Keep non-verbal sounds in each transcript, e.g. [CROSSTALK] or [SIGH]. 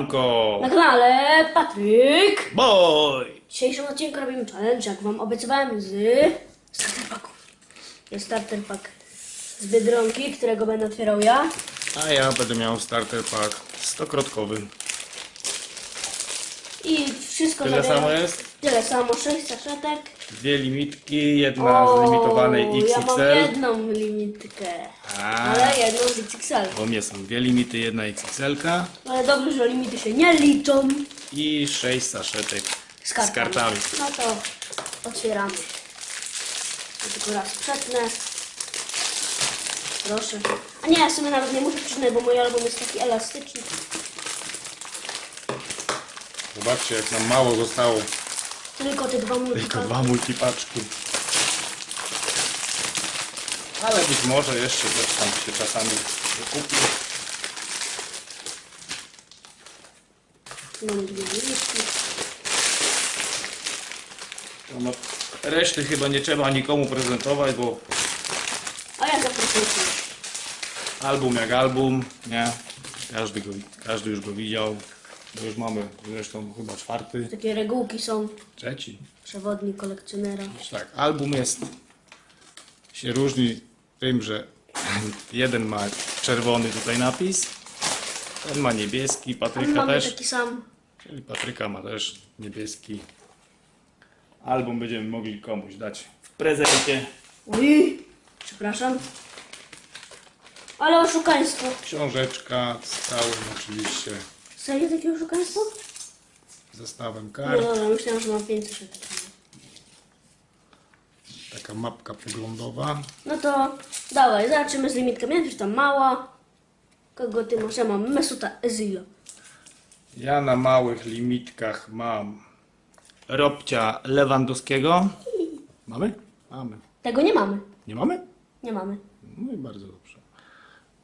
Siemanko! Na kanale Patryk. Boj! W dzisiejszym odcinku robimy challenge, jak wam obiecywałem, z starter packu. Jest starter pack z Biedronki, którego będę otwierał ja. A ja będę miał starter pack stokrotkowy. I wszystko Tyle zawiera- samo jest? Tyle samo, 6 saszetek. Dwie limitki, jedna z limitowanej ja mam XXL. jedną limitkę, A, ale jedną z XXL. bo mnie są dwie limity, jedna XXL Ale dobrze, że limity się nie liczą. i sześć saszetek Z z kartami. kartami. No to otwieramy. Ja tylko raz przetnę. Proszę. A nie, ja w sumie nawet nie muszę przetnąć, bo mój album jest taki elastyczny. Zobaczcie jak nam mało zostało. Tylko te dwa Tylko multipack. dwa multipaczki. Ale być może jeszcze coś tam się czasami wykupi. Mamy dwie. No, reszty chyba nie trzeba nikomu prezentować, bo A ja zaprezentuję. album jak album, nie? Każdy, go, każdy już go widział. Bo już mamy zresztą chyba czwarty, Takie regułki są. trzeci. Przewodnik kolekcjonera. Tak, album jest, się różni tym, że jeden ma czerwony tutaj napis, ten ma niebieski, A my Patryka mamy też, taki sam. czyli Patryka ma też niebieski. Album będziemy mogli komuś dać w prezencie. Oj, przepraszam. Ale oszukaństwo. Książeczka z całym oczywiście Serio takie oszukaństwo? zestawem No kart. dobra, myślałem, że mam 500. Taka mapka poglądowa. No to dawaj, zobaczymy z limitką. Najpierw tam mała. Kogo ty masz? Ja mam Mesuta Ezila. Ja na małych limitkach mam Robcia Lewandowskiego. Mamy? Mamy. Tego nie mamy. Nie mamy? Nie mamy. No i bardzo dobrze.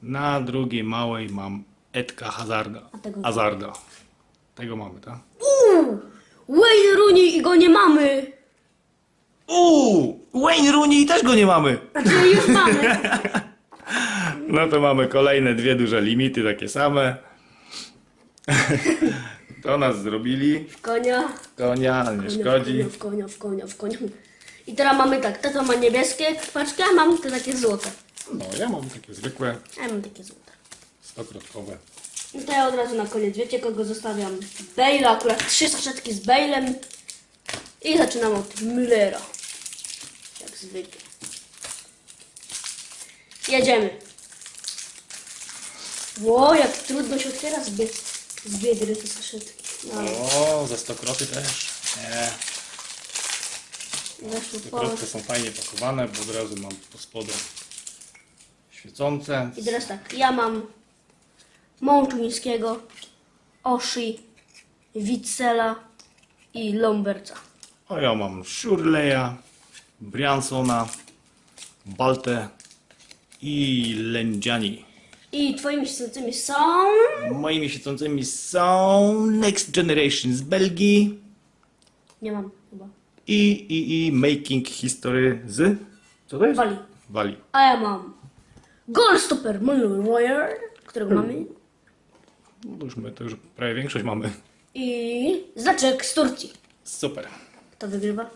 Na drugiej małej mam Edka Hazarda. A tego- Hazarda. Tego mamy, tak? Uuu! Wayne Rooney i go nie mamy! Uuu! Wayne Rooney też go nie mamy! Znaczy już mamy. [LAUGHS] No to mamy kolejne dwie duże limity, takie same. [LAUGHS] To nas zrobili. W konia. Konia, ale nie szkodzi. W konia, w konia, w konia. I teraz mamy tak, tato ma niebieskie paczki, a mam te takie złote. No, ja mam takie zwykłe, A ja mam takie złote. Stokrotkowe. No to ja od razu na koniec, wiecie kogo zostawiam? Bale'a, akurat trzy saszetki z Bale'em. I zaczynam od Müllera. Jak zwykle. Jedziemy. Ło, jak trudno się otwiera z, bie z biedry te saszetki. No, O, ze stokroty też. Nie, weszło stokrotki są fajnie pakowane, bo od razu mam po spodem świecące. I teraz tak, ja mam Mączuńskiego, Oshi, Witzela i Lomberca. A ja mam Shurleya, Briansona, Baltę i Lendziani. I twoimi siedzącymi są... Moimi świecącymi są Next Generation z Belgii Nie mam chyba. i, i, i Making History z... Co to jest? Wali. Wali. A ja mam Goalstopper Warrior, którego mamy. No to już my to już prawie większość mamy. I znaczek z Turcji. Super. Kto wygrywa?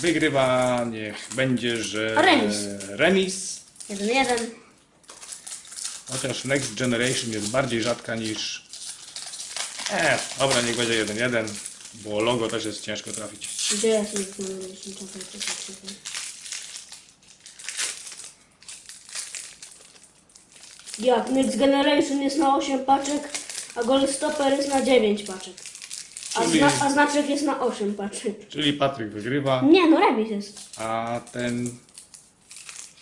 Wygrywa niech będzie, że... Remis. Remis. Jeden jeden. Chociaż Next Generation jest bardziej rzadka niż... E, dobra, niech będzie 1-1, bo logo też jest ciężko trafić. Gdzie ja się znajduję? Czekaj, czekaj, czekaj. Jak Next Generation jest na 8 paczek, a Goalstopper jest na 9 paczek. A, Czyli- zna, a znaczek jest na 8 paczek. Czyli Patryk wygrywa, Nie, no remis jest. a ten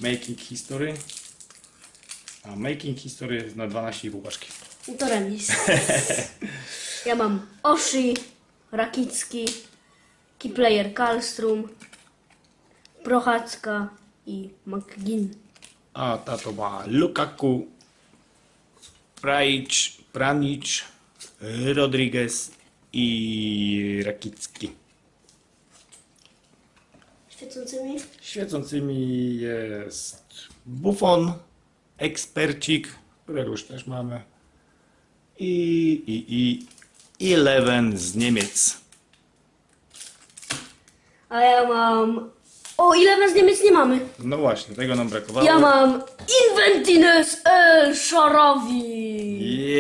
Making History... A Making History jest na 12,5 paczki. No to remis. [LAUGHS] Ja mam Oshi, Rakicki, Keyplayer Karlstrom, Prochacka i McGinn. A tato ma Lukaku, Prajic, Pranic, Rodriguez i Rakicki. Świecącymi? Świecącymi jest Buffon, Ekspercik, którego już też mamy, i, i, i Eleven z Niemiec. A ja mam... O, ile z Niemiec nie mamy? No właśnie, tego nam brakowało. Ja mam Inventines El Sharawi.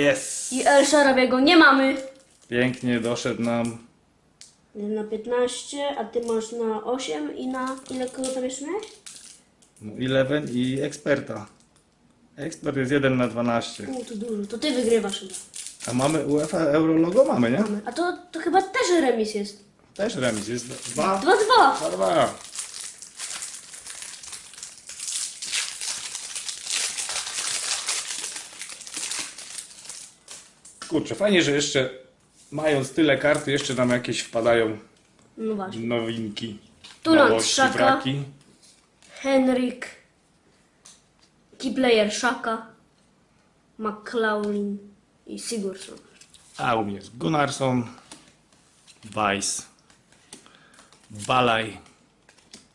Yes! I El Sharawiego nie mamy. Pięknie doszedł nam. Na 15, a ty masz na 8 i na ile kogo tam jeszcze miałeś? No, Eleven i eksperta. Ekspert jest 1 na 12. U, to dużo, to ty wygrywasz chyba. A mamy UEFA Euro logo? Mamy, nie? A to, to chyba też remis jest. Też remis, jest 2 2-2. 2 Kurczę, fajnie, że jeszcze mając tyle karty, jeszcze nam jakieś wpadają No właśnie. nowinki. Tulant nowości, Szaka. braki. Henrik. Keyplayer Shaka. McLaughlin i Sigurdsson. A u mnie jest Gunnarsson, Weiss, Balaj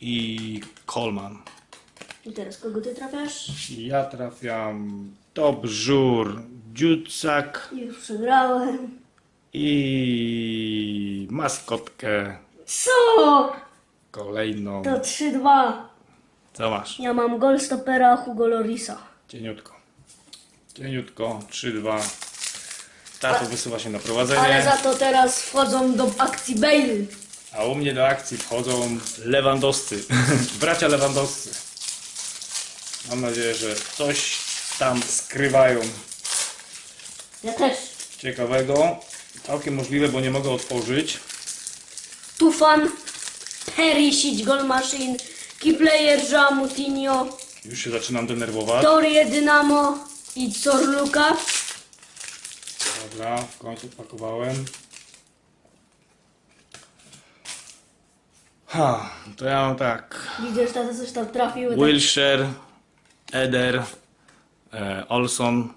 i Coleman. I teraz kogo ty trafiasz? Ja trafiam Top Żur, Dziucak Już przegrałem. i maskotkę Co? kolejną. To 3-2. Co masz? Ja mam Goldstopera Hugo Lorisa. Cieniutko. Cieniutko, 3-2. Tato wysuwa się na prowadzenie. Ale za to teraz wchodzą do akcji Bale. A u mnie do akcji wchodzą Lewandowscy. [LAUGHS] Bracia Lewandowscy. Mam nadzieję, że coś tam skrywają Ja też. ciekawego. Całkiem możliwe, bo nie mogę otworzyć. Tufan, Perisic, Goal Machine, Keyplayer, Joao Moutinho, Już się zaczynam denerwować. Torie Dynamo i Corluka. Dobra, w końcu pakowałem. Ha, to ja mam tak. Widzisz, tata coś tam trafił. tak- Wilshire, Eder, e, Olson,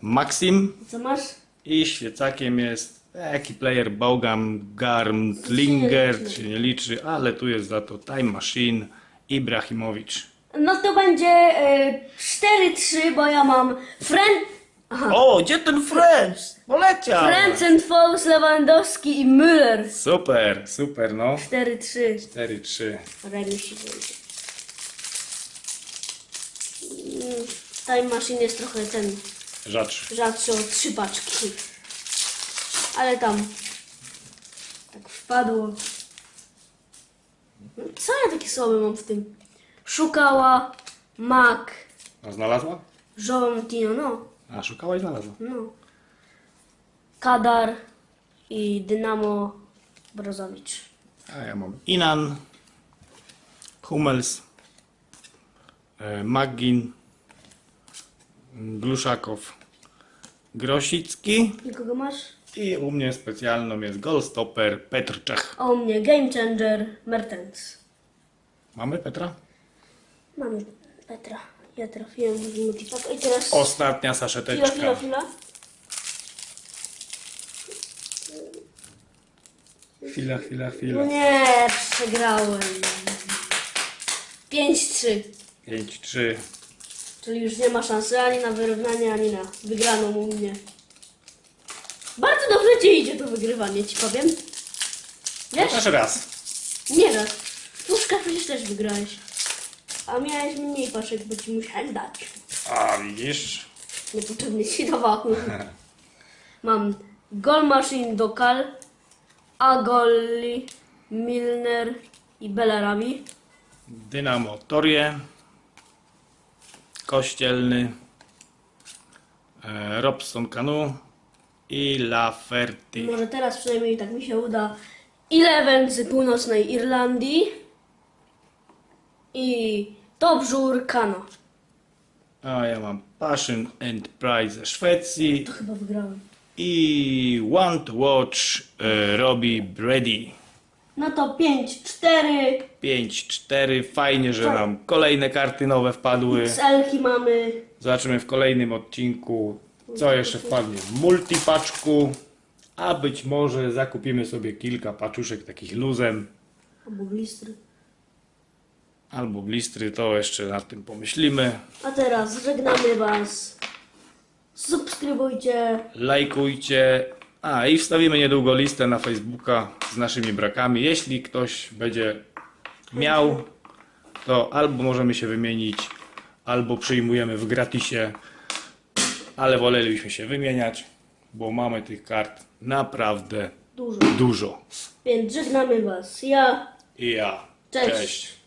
Maxim Co masz? i świecakiem jest taki player Bogam, Garm, Tlinger, się nie liczy, ale tu jest za to Time Machine, Ibrahimowicz. No to będzie e, 4-3, bo ja mam Fren... Aha. O, gdzie ten French? Poleciał! Frentzen, Fols, Lewandowski i Müller. Super, super, no. 4-3. 4-3. Remisik będzie. Mm, Time Machine jest trochę ten Rzecz. rzadszy o trzy paczki. Ale tam tak wpadło. Co ja takie słabe mam w tym? Szukała, Mac, A znalazła? João Moutinho, no, A, szukała i znalazła. no. Kadar i Dynamo Brozowicz. A ja mam Inan, Hummels, e, Magin, Gluszakow, Grosicki I kogo masz? i u mnie specjalną jest Goalstopper Petr Czech. A u mnie Game Changer Mertens. Mamy Petra? Mamy Petra. Ja trafiłem w multipack. I teraz... Ostatnia Chwila, chwila, saszeteczka. chwila. Chwila, chwila, No chwila. nie, przegrałem. 5-3. 5-3. Czyli już nie ma szansy ani na wyrównanie, ani na wygraną u mnie. Bardzo dobrze ci idzie to wygrywanie, ci powiem. Wiesz? Chociaż raz. Nie raz. Puszka przecież też wygrałeś. A miałeś mniej paczek, bo ci musiałem dać. A widzisz? Niepotrzebnie ci dawałem. [LAUGHS] Mam Goal Machine Dokal, Agolli, Milner i Bellarami. Dynamo Torie, Kościelny, e, Robson Kanu i Laferty. Może teraz przynajmniej tak mi się uda. Eleven z północnej Irlandii i Dobrzur Kano. A ja mam Passion and Pride ze Szwecji To chyba wygrałem. i Want to Watch e, Robbie Brady. No to 5-4. 5-4. Fajnie, że nam kolejne karty nowe wpadły. Elki mamy. Zobaczymy w kolejnym odcinku, co jeszcze wpadnie w multipaczku. A być może zakupimy sobie kilka paczuszek takich luzem. Albo blistry. Albo blistry, to jeszcze nad tym pomyślimy. A teraz żegnamy Was Subskrybujcie. lajkujcie. A i wstawimy niedługo listę na Facebooka z naszymi brakami. Jeśli ktoś będzie miał, to albo możemy się wymienić, albo przyjmujemy w gratisie, ale wolelibyśmy się wymieniać, bo mamy tych kart naprawdę Dużo. dużo. Więc żegnamy Was. Ja. I ja. Cześć. Cześć.